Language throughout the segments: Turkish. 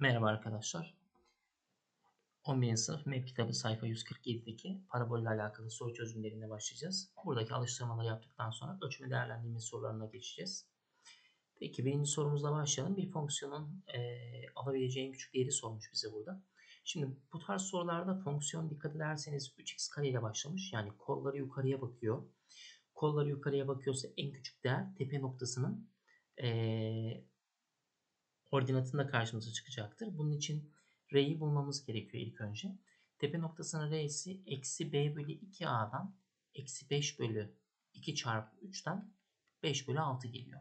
Merhaba arkadaşlar. 11. sınıf MEP kitabı sayfa 147'deki parabolle alakalı soru çözümlerine başlayacağız. Buradaki alıştırmaları yaptıktan sonra ölçme değerlendirme sorularına geçeceğiz. Peki birinci sorumuzla başlayalım. Bir fonksiyonun e, alabileceği en küçük değeri sormuş bize burada. Şimdi bu tarz sorularda fonksiyon dikkat ederseniz 3x kare ile başlamış. Yani kolları yukarıya bakıyor. Kolları yukarıya bakıyorsa en küçük değer tepe noktasının e, ordinatında karşımıza çıkacaktır. Bunun için R'yi bulmamız gerekiyor ilk önce. Tepe noktasının R'si eksi B bölü 2A'dan eksi 5 bölü 2 çarpı 3'ten 5 bölü 6 geliyor.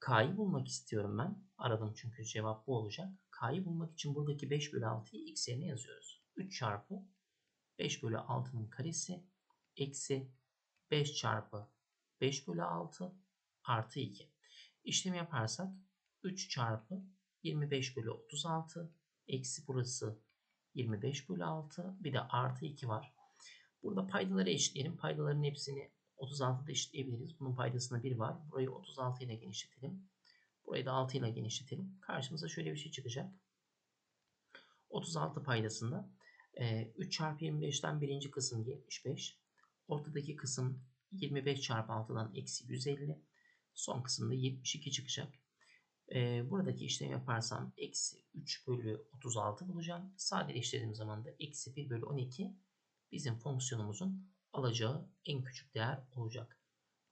K'yı bulmak istiyorum ben. Aradım çünkü cevap bu olacak. K'yı bulmak için buradaki 5 bölü 6'yı x yerine yazıyoruz. 3 çarpı 5 bölü 6'nın karesi eksi 5 çarpı 5 bölü 6 artı 2. İşlem yaparsak 3 çarpı 25 bölü 36 eksi burası 25 bölü 6 bir de artı 2 var. Burada paydaları eşitleyelim. Paydaların hepsini 36'da eşitleyebiliriz. Bunun paydasında 1 var. Burayı 36 ile genişletelim. Burayı da 6 ile genişletelim. Karşımıza şöyle bir şey çıkacak. 36 paydasında 3 çarpı 25'ten birinci kısım 75. Ortadaki kısım 25 çarpı 6'dan eksi 150. Son kısımda 72 çıkacak. E, buradaki işlemi yaparsam eksi 3 bölü 36 bulacağım. Sadeleştirdiğim zaman da eksi 1 bölü 12 bizim fonksiyonumuzun alacağı en küçük değer olacak.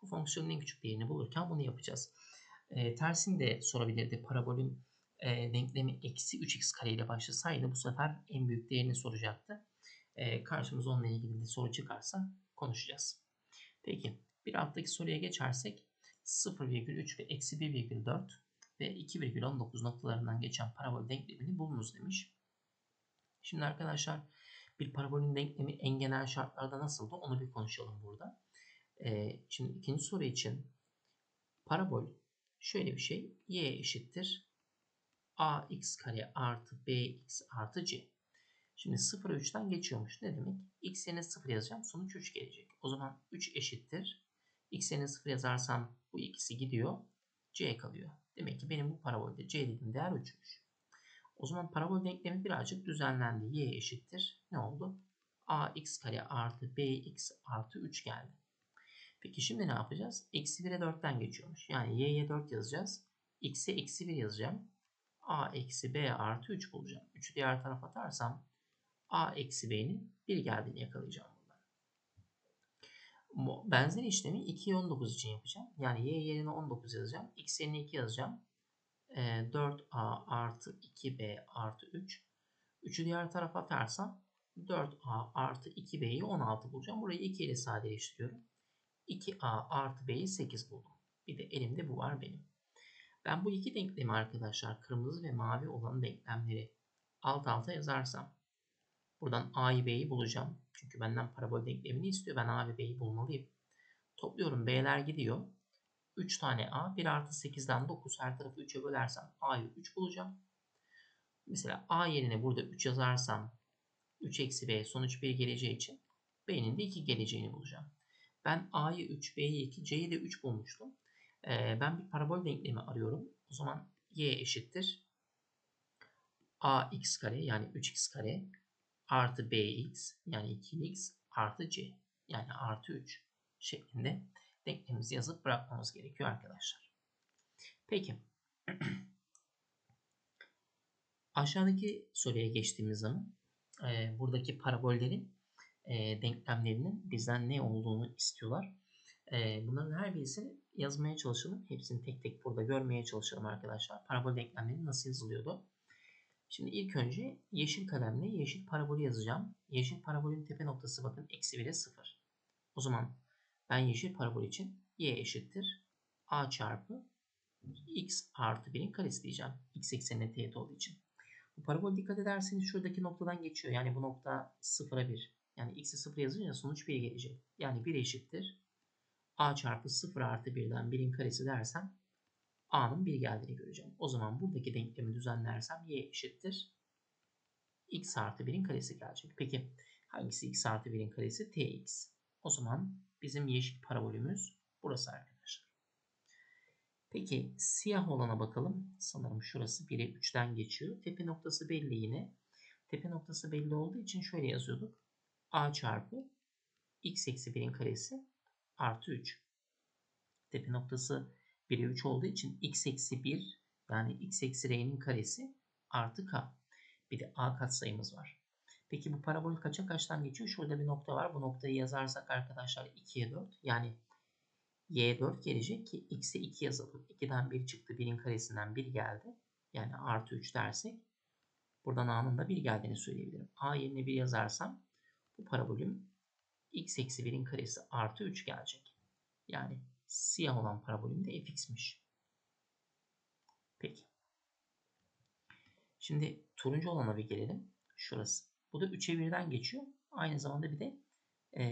Bu fonksiyonun en küçük değerini bulurken bunu yapacağız. E, tersini de sorabilirdi. Parabolün e, denklemi eksi 3x kare ile başlasaydı bu sefer en büyük değerini soracaktı. E, karşımıza onunla ilgili bir soru çıkarsa konuşacağız. Peki bir alttaki soruya geçersek 0,3 ve eksi 1,4 ve 2,19 noktalarından geçen parabol denklemini bulunuz demiş. Şimdi arkadaşlar bir parabolün denklemi en genel şartlarda nasıldı onu bir konuşalım burada. Ee, şimdi ikinci soru için parabol şöyle bir şey y eşittir ax kare artı bx artı c. Şimdi 0'a 3'ten geçiyormuş. Ne demek? x yerine 0 yazacağım. Sonuç 3 gelecek. O zaman 3 eşittir. x yerine 0 yazarsam bu ikisi gidiyor. C kalıyor. Demek ki benim bu parabolde c dediğim değer 3'müş. O zaman parabol denklemi birazcık düzenlendi. y eşittir. Ne oldu? ax kare artı bx artı 3 geldi. Peki şimdi ne yapacağız? Eksi 1'e 4'ten geçiyormuş. Yani y'ye 4 yazacağız. x'e eksi 1 yazacağım. a eksi b artı 3 bulacağım. 3'ü diğer tarafa atarsam a eksi b'nin 1 geldiğini yakalayacağım. Benzer işlemi 2'ye 19 için yapacağım. Yani y yerine 19 yazacağım. x yerine 2 yazacağım. 4a ee, artı 2b artı 3. 3'ü diğer tarafa atarsam 4a artı 2b'yi 16 bulacağım. Burayı 2 ile sadeleştiriyorum. 2a artı b'yi 8 buldum. Bir de elimde bu var benim. Ben bu iki denklemi arkadaşlar kırmızı ve mavi olan denklemleri alt alta yazarsam buradan a'yı b'yi bulacağım. Çünkü benden parabol denklemini istiyor. Ben A ve B'yi bulmalıyım. Topluyorum. B'ler gidiyor. 3 tane A. 1 artı 8'den 9. Her tarafı 3'e bölersem A'yı 3 bulacağım. Mesela A yerine burada 3 yazarsam 3 eksi B sonuç 1 geleceği için B'nin de 2 geleceğini bulacağım. Ben A'yı 3, B'yi 2, C'yi de 3 bulmuştum. Ee, ben bir parabol denklemi arıyorum. O zaman Y eşittir. AX kare yani 3x kare artı bx yani 2x artı c yani artı 3 şeklinde denklemimizi yazıp bırakmamız gerekiyor arkadaşlar. Peki. Aşağıdaki soruya geçtiğimiz zaman e, buradaki parabollerin e, denklemlerinin bizden ne olduğunu istiyorlar. E, bunların her birisini yazmaya çalışalım. Hepsini tek tek burada görmeye çalışalım arkadaşlar. Parabol denklemleri nasıl yazılıyordu? Şimdi ilk önce yeşil kalemle yeşil parabolü yazacağım. Yeşil parabolün tepe noktası bakın eksi 1'e 0. O zaman ben yeşil parabol için y eşittir a çarpı x artı 1'in karesi diyeceğim. x eksenine teğet olduğu için. Bu parabol dikkat ederseniz şuradaki noktadan geçiyor. Yani bu nokta 0'a 1. Yani x'e 0 yazınca sonuç 1 gelecek. Yani 1 eşittir a çarpı 0 artı 1'den 1'in karesi dersem a'nın 1 geldiğini göreceğim. O zaman buradaki denklemi düzenlersem y eşittir. x artı 1'in karesi gelecek. Peki hangisi x artı 1'in karesi? tx. O zaman bizim yeşil parabolümüz burası arkadaşlar. Peki siyah olana bakalım. Sanırım şurası 1'e 3'ten geçiyor. Tepe noktası belli yine. Tepe noktası belli olduğu için şöyle yazıyorduk. A çarpı x eksi 1'in karesi artı 3. Tepe noktası 1'e 3 olduğu için x eksi 1 yani x eksi r'nin karesi artı k. Bir de a katsayımız var. Peki bu parabol kaça kaçtan geçiyor? Şurada bir nokta var. Bu noktayı yazarsak arkadaşlar 2'ye 4. Yani y 4 gelecek ki x'e 2 yazalım. 2'den 1 çıktı. 1'in karesinden 1 geldi. Yani artı 3 dersek buradan a'nın da 1 geldiğini söyleyebilirim. a yerine 1 yazarsam bu parabolüm x eksi 1'in karesi artı 3 gelecek. Yani siyah olan parabolüm de fx'miş. Peki. Şimdi turuncu olana bir gelelim. Şurası. Bu da 3'e 1'den geçiyor. Aynı zamanda bir de e,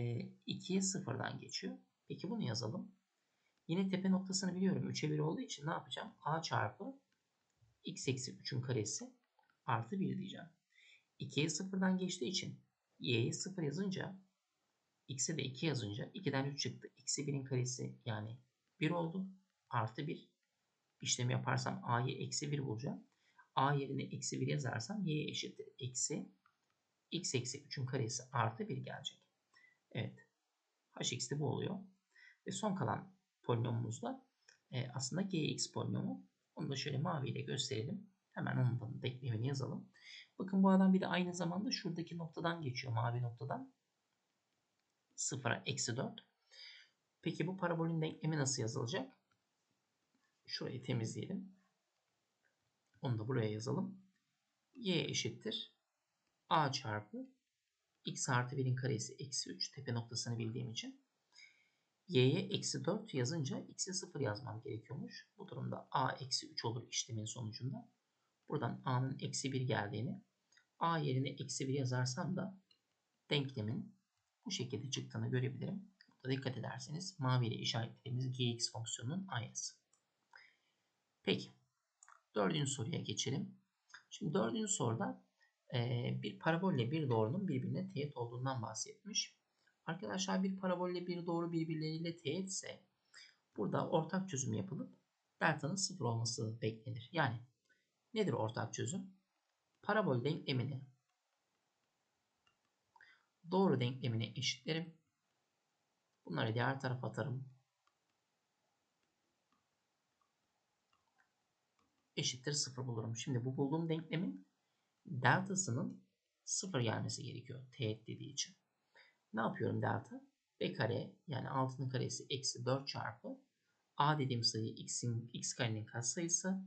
2'ye 0'dan geçiyor. Peki bunu yazalım. Yine tepe noktasını biliyorum. 3'e 1 olduğu için ne yapacağım? A çarpı x eksi 3'ün karesi artı 1 diyeceğim. 2'ye 0'dan geçtiği için y'ye 0 yazınca x'e de 2 yazınca 2'den 3 çıktı. Eksi 1'in karesi yani 1 oldu. Artı 1. İşlemi yaparsam a'yı eksi 1 bulacağım. a yerine eksi 1 yazarsam y eşittir. Eksi x eksi 3'ün karesi artı 1 gelecek. Evet. hx de bu oluyor. Ve son kalan polinomumuz da e, aslında gx polinomu. Onu da şöyle maviyle gösterelim. Hemen onun da denklemini yazalım. Bakın bu adam bir de aynı zamanda şuradaki noktadan geçiyor. Mavi noktadan. 0'a eksi 4. Peki bu parabolün denklemi nasıl yazılacak? Şurayı temizleyelim. Onu da buraya yazalım. y eşittir. a çarpı x artı 1'in karesi eksi 3 tepe noktasını bildiğim için y'ye eksi 4 yazınca x'e 0 yazmam gerekiyormuş. Bu durumda a eksi 3 olur işlemin sonucunda. Buradan a'nın eksi 1 geldiğini a yerine eksi 1 yazarsam da denklemin bu şekilde çıktığını görebilirim. Burada dikkat ederseniz mavi ile işaretlediğimiz gx fonksiyonunun aynısı. Peki. Dördüncü soruya geçelim. Şimdi dördüncü soruda bir parabolle bir doğrunun birbirine teğet olduğundan bahsetmiş. Arkadaşlar bir parabolle bir doğru birbirleriyle teğetse burada ortak çözüm yapılıp delta'nın sıfır olması beklenir. Yani nedir ortak çözüm? Parabol denklemini doğru denklemine eşitlerim. Bunları diğer tarafa atarım. Eşittir sıfır bulurum. Şimdi bu bulduğum denklemin deltasının sıfır gelmesi gerekiyor. Teğet dediği için. Ne yapıyorum delta? B kare yani 6'nın karesi eksi 4 çarpı A dediğim sayı x'in x karenin katsayısı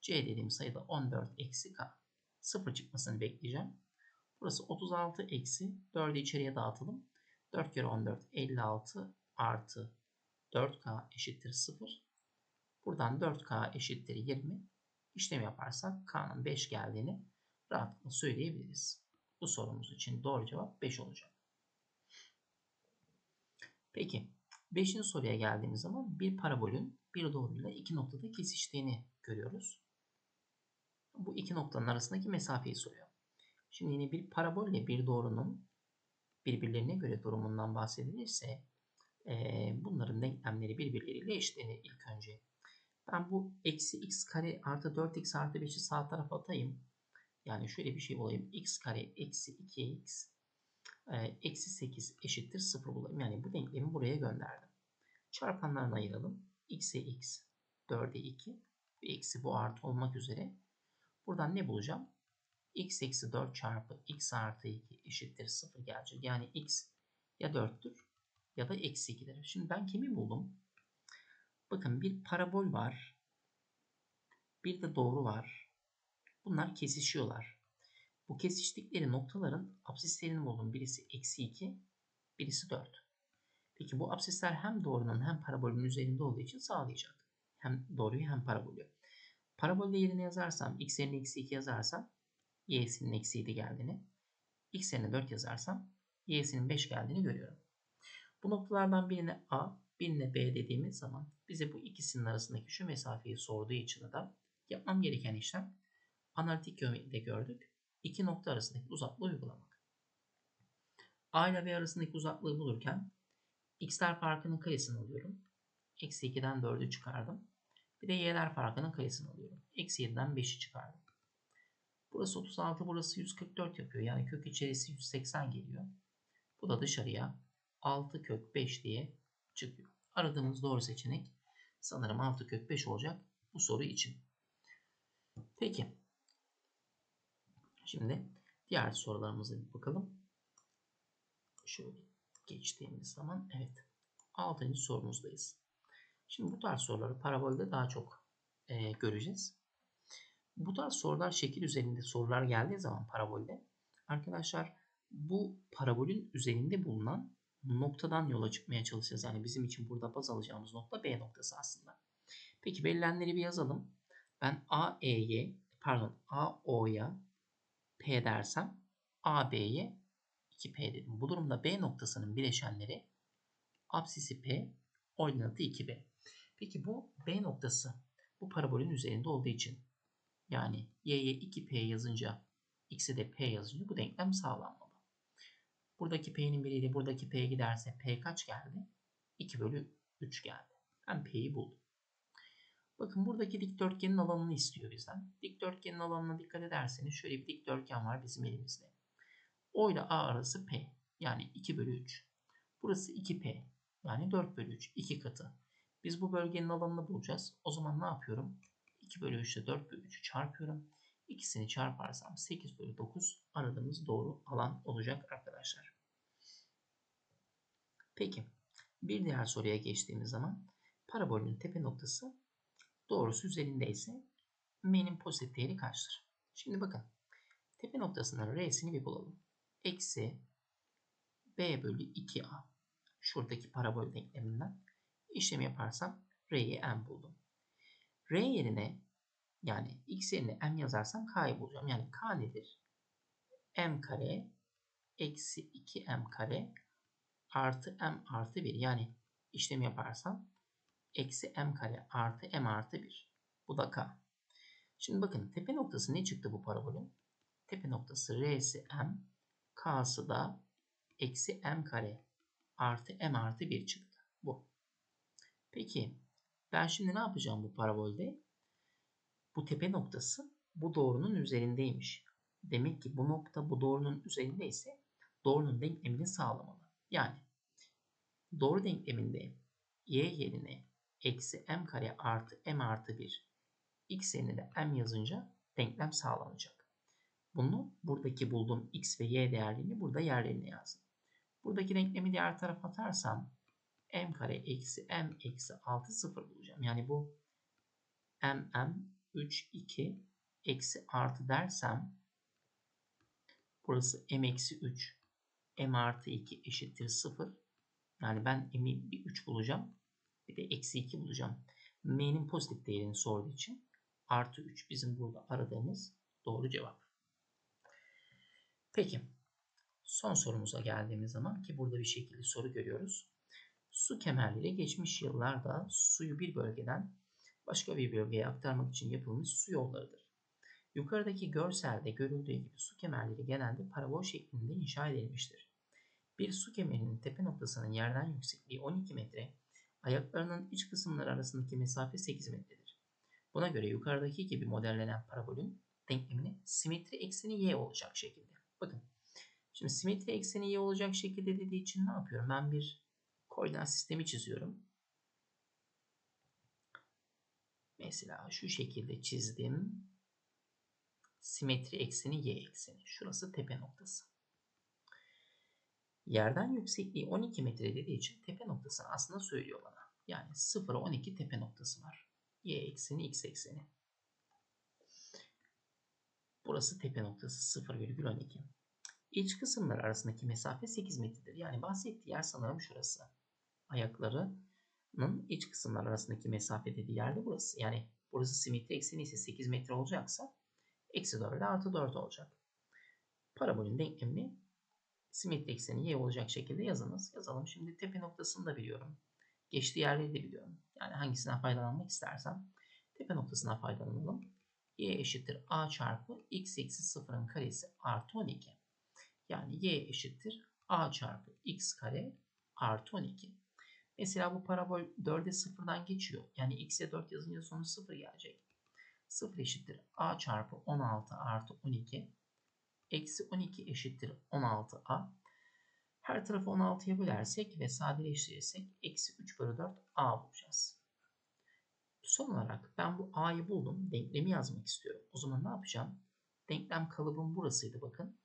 C dediğim sayı da 14 eksi k. Sıfır çıkmasını bekleyeceğim. Burası 36 eksi 4'ü içeriye dağıtalım. 4 kere 14 56 artı 4k eşittir 0. Buradan 4k eşittir 20. İşlem yaparsak k'nın 5 geldiğini rahatlıkla söyleyebiliriz. Bu sorumuz için doğru cevap 5 olacak. Peki 5. soruya geldiğimiz zaman bir parabolün bir doğruyla iki noktada kesiştiğini görüyoruz. Bu iki noktanın arasındaki mesafeyi soruyor. Şimdi yine bir parabolle bir doğrunun birbirlerine göre durumundan bahsedilirse e, bunların denklemleri birbirleriyle eşitlenir ilk önce. Ben bu eksi x kare artı 4x artı 5'i sağ tarafa atayım. Yani şöyle bir şey olayım. x kare eksi 2x eksi 8 eşittir 0 bulayım. Yani bu denklemi buraya gönderdim. Çarpanlarını ayıralım. x'e x, 4'e 2 ve eksi bu artı olmak üzere. Buradan ne bulacağım? X eksi 4 çarpı x artı 2 eşittir 0 gelecek. Yani x ya 4'tür ya da eksi 2'dir. Şimdi ben kimi buldum? Bakın bir parabol var. Bir de doğru var. Bunlar kesişiyorlar. Bu kesiştikleri noktaların absislerini buldum. Birisi eksi 2, birisi 4. Peki bu absisler hem doğrunun hem parabolün üzerinde olduğu için sağlayacak. Hem doğruyu hem parabolü. Parabolde yerine yazarsam x yerine eksi 2 yazarsam y'sinin eksi 7 geldiğini, x yerine 4 yazarsam y'sinin 5 geldiğini görüyorum. Bu noktalardan birine a, birine b dediğimiz zaman bize bu ikisinin arasındaki şu mesafeyi sorduğu için de yapmam gereken işlem analitik geometride gördük iki nokta arasındaki uzaklığı uygulamak. A ile B arasındaki uzaklığı bulurken x'ler farkının karesini alıyorum. Eksi 2'den 4'ü çıkardım. Bir de y'ler farkının karesini alıyorum. Eksi 7'den 5'i çıkardım. Burası 36, burası 144 yapıyor. Yani kök içerisi 180 geliyor. Bu da dışarıya 6 kök 5 diye çıkıyor. Aradığımız doğru seçenek sanırım 6 kök 5 olacak bu soru için. Peki. Şimdi diğer sorularımıza bir bakalım. Şöyle geçtiğimiz zaman evet 6. sorumuzdayız. Şimdi bu tarz soruları parabolde daha çok e, göreceğiz. Bu tarz sorular şekil üzerinde sorular geldiği zaman parabolde arkadaşlar bu parabolün üzerinde bulunan noktadan yola çıkmaya çalışacağız. Yani bizim için burada baz alacağımız nokta B noktası aslında. Peki verilenleri bir yazalım. Ben AE'ye pardon AO'ya P dersem AB'ye 2P dedim. Bu durumda B noktasının bileşenleri apsisi P, ordinatı 2B. Peki bu B noktası bu parabolün üzerinde olduğu için yani y'ye 2p yazınca x'e de p yazınca bu denklem sağlanmalı. Buradaki p'nin biriyle buradaki p giderse p kaç geldi? 2 bölü 3 geldi. Ben p'yi buldum. Bakın buradaki dikdörtgenin alanını istiyor bizden. Dikdörtgenin alanına dikkat ederseniz şöyle bir dikdörtgen var bizim elimizde. O ile A arası P. Yani 2 bölü 3. Burası 2P. Yani 4 bölü 3. 2 katı. Biz bu bölgenin alanını bulacağız. O zaman ne yapıyorum? 2 bölü 3 ile 4 bölü 3'ü çarpıyorum. İkisini çarparsam 8 bölü 9 aradığımız doğru alan olacak arkadaşlar. Peki bir diğer soruya geçtiğimiz zaman parabolün tepe noktası doğrusu üzerindeyse m'nin pozitif değeri kaçtır? Şimdi bakın tepe noktasının r'sini bir bulalım. Eksi b bölü 2a şuradaki parabol denkleminden işlem yaparsam r'yi m buldum. R yerine yani x yerine m yazarsam k'yı bulacağım. Yani k nedir? m kare eksi 2m kare artı m artı 1. Yani işlem yaparsam eksi m kare artı m artı 1. Bu da k. Şimdi bakın tepe noktası ne çıktı bu parabolün? Tepe noktası r'si m, k'sı da eksi m kare artı m artı 1 çıktı. Bu. Peki ben şimdi ne yapacağım bu parabolde? Bu tepe noktası bu doğrunun üzerindeymiş. Demek ki bu nokta bu doğrunun üzerindeyse doğrunun denklemini sağlamalı. Yani doğru denkleminde y yerine eksi m kare artı m artı 1 x yerine de m yazınca denklem sağlanacak. Bunu buradaki bulduğum x ve y değerlerini burada yerlerine yazdım. Buradaki denklemi diğer tarafa atarsam m kare eksi m eksi 6 0 bulacağım. Yani bu m m 3 2 eksi artı dersem burası m eksi 3 m artı 2 eşittir 0. Yani ben m'i bir 3 bulacağım. Bir de eksi 2 bulacağım. m'nin pozitif değerini sorduğu için artı 3 bizim burada aradığımız doğru cevap. Peki. Son sorumuza geldiğimiz zaman ki burada bir şekilde soru görüyoruz. Su kemerleri geçmiş yıllarda suyu bir bölgeden başka bir bölgeye aktarmak için yapılmış su yollarıdır. Yukarıdaki görselde görüldüğü gibi su kemerleri genelde parabol şeklinde inşa edilmiştir. Bir su kemerinin tepe noktasının yerden yüksekliği 12 metre, ayaklarının iç kısımları arasındaki mesafe 8 metredir. Buna göre yukarıdaki gibi modellenen parabolün denklemini simetri ekseni y olacak şekilde. Bakın. Şimdi simetri ekseni y olacak şekilde dediği için ne yapıyorum? Ben bir koordinat sistemi çiziyorum. Mesela şu şekilde çizdim. Simetri ekseni y ekseni. Şurası tepe noktası. Yerden yüksekliği 12 metre dediği için tepe noktasını aslında söylüyor bana. Yani 0'a 12 tepe noktası var. Y ekseni x ekseni. Burası tepe noktası 0,12. İç kısımlar arasındaki mesafe 8 metredir. Yani bahsettiği yer sanırım şurası. Ayaklarının iç kısımlar arasındaki mesafe dediği yerde burası. Yani burası simetri ekseni ise 8 metre olacaksa eksi 4 artı 4 olacak. Parabolün denklemini simetri ekseni y olacak şekilde yazınız. Yazalım. Şimdi tepe noktasını da biliyorum. Geçtiği yerleri de biliyorum. Yani hangisinden faydalanmak istersem tepe noktasından faydalanalım. y eşittir a çarpı x eksi 0'ın karesi artı 12. Yani y eşittir a çarpı x kare artı 12. Mesela bu parabol 4'e sıfırdan geçiyor. Yani x'e 4 yazınca sonu 0 gelecek. 0 eşittir a çarpı 16 artı 12. Eksi 12 eşittir 16a. Her tarafı 16'ya bölersek ve sadeleştirirsek eksi 3 bölü 4 a bulacağız. Son olarak ben bu a'yı buldum. Denklemi yazmak istiyorum. O zaman ne yapacağım? Denklem kalıbım burasıydı bakın.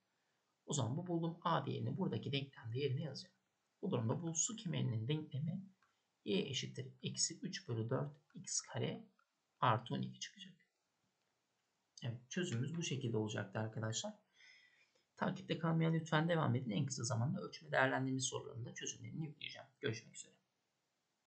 O zaman bu bulduğum a değerini buradaki denklem değerine yazacağım. Bu durumda bu su kemerinin denklemi y eşittir eksi 3 bölü 4 x kare artı 12 çıkacak. Evet çözümümüz bu şekilde olacaktı arkadaşlar. Takipte kalmaya lütfen devam edin. En kısa zamanda ölçme değerlendirme sorularında çözümlerini yükleyeceğim. Görüşmek üzere.